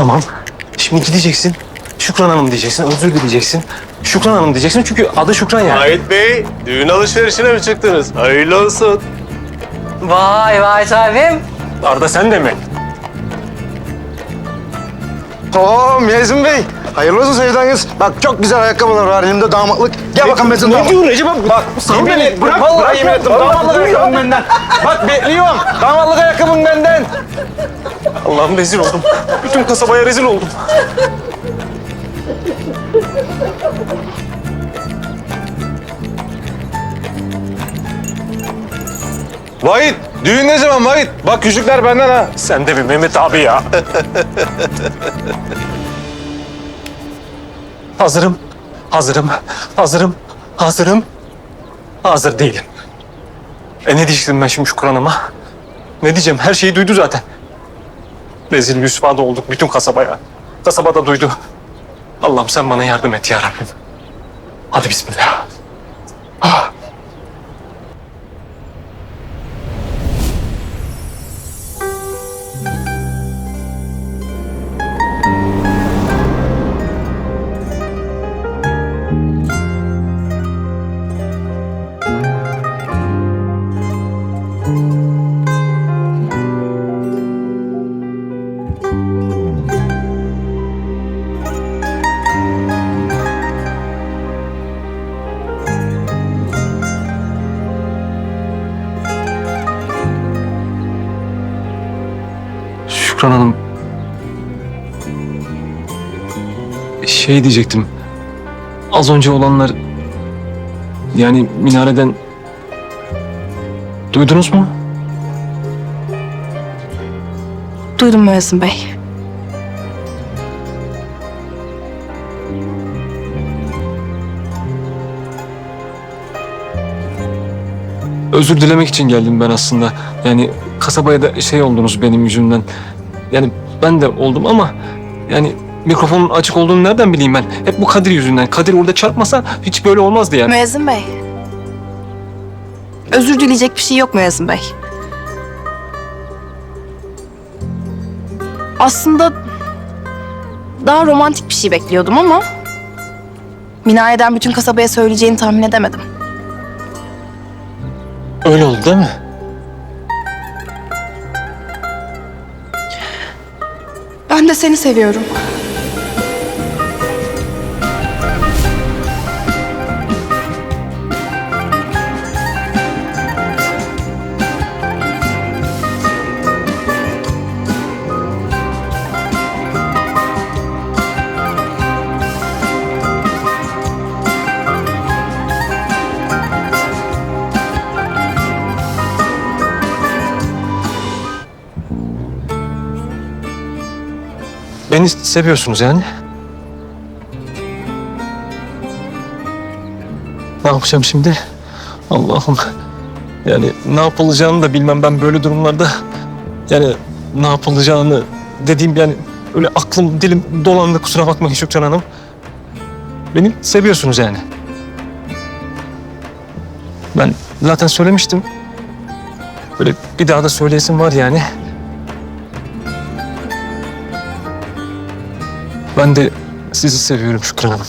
Tamam. Şimdi gideceksin. Şükran Hanım diyeceksin. Özür dileyeceksin. Şükran Hanım diyeceksin çünkü adı Şükran yani. Ait Bey, düğün alışverişine mi çıktınız? Hayırlı olsun. Vay vay sahibim. Arda sen de mi? Oo Mezun Bey. Hayırlı olsun sevdanız. Bak çok güzel ayakkabılar var elimde damatlık. Gel bakalım Mezun Ne diyorsun Recep abi? Bak beni. beni. Bırak, Vallahi bırak yemin ettim. Damatlık ayakkabın benden. Bak bekliyorum. Damatlık ayakkabın benden. Allah'ım rezil oldum. Bütün kasabaya rezil oldum. Vahit. Düğün ne zaman Vahit? Bak küçükler benden ha. Sen de mi Mehmet abi ya? hazırım. Hazırım. Hazırım. Hazırım. Hazır değilim. E ne diyecektim ben şimdi Şükran Hanım'a? Ne diyeceğim? Her şeyi duydu zaten. Rezil rüsvada olduk bütün kasabaya. Kasaba da duydu. Allah'ım sen bana yardım et ya Rabbim. Hadi bismillah. Şükran Hanım. Şey diyecektim. Az önce olanlar... Yani minareden... Duydunuz mu? Duydum Müezzin Bey. Özür dilemek için geldim ben aslında. Yani kasabaya da şey oldunuz benim yüzümden. Yani ben de oldum ama... Yani mikrofonun açık olduğunu nereden bileyim ben? Hep bu Kadir yüzünden. Kadir orada çarpmasa hiç böyle olmazdı yani. Müezzin Bey. Özür dileyecek bir şey yok Müezzin Bey. Aslında daha romantik bir şey bekliyordum ama... Minare'den bütün kasabaya söyleyeceğini tahmin edemedim. Öyle oldu değil mi? De seni seviyorum. Beni seviyorsunuz yani. Ne yapacağım şimdi? Allah'ım. Yani ne yapılacağını da bilmem ben böyle durumlarda. Yani ne yapılacağını dediğim yani öyle aklım dilim dolandı kusura bakmayın Şükran Hanım. Beni seviyorsunuz yani. Ben zaten söylemiştim. Böyle bir daha da söyleyesim var yani. Ben de sizi seviyorum Şükran Hanım.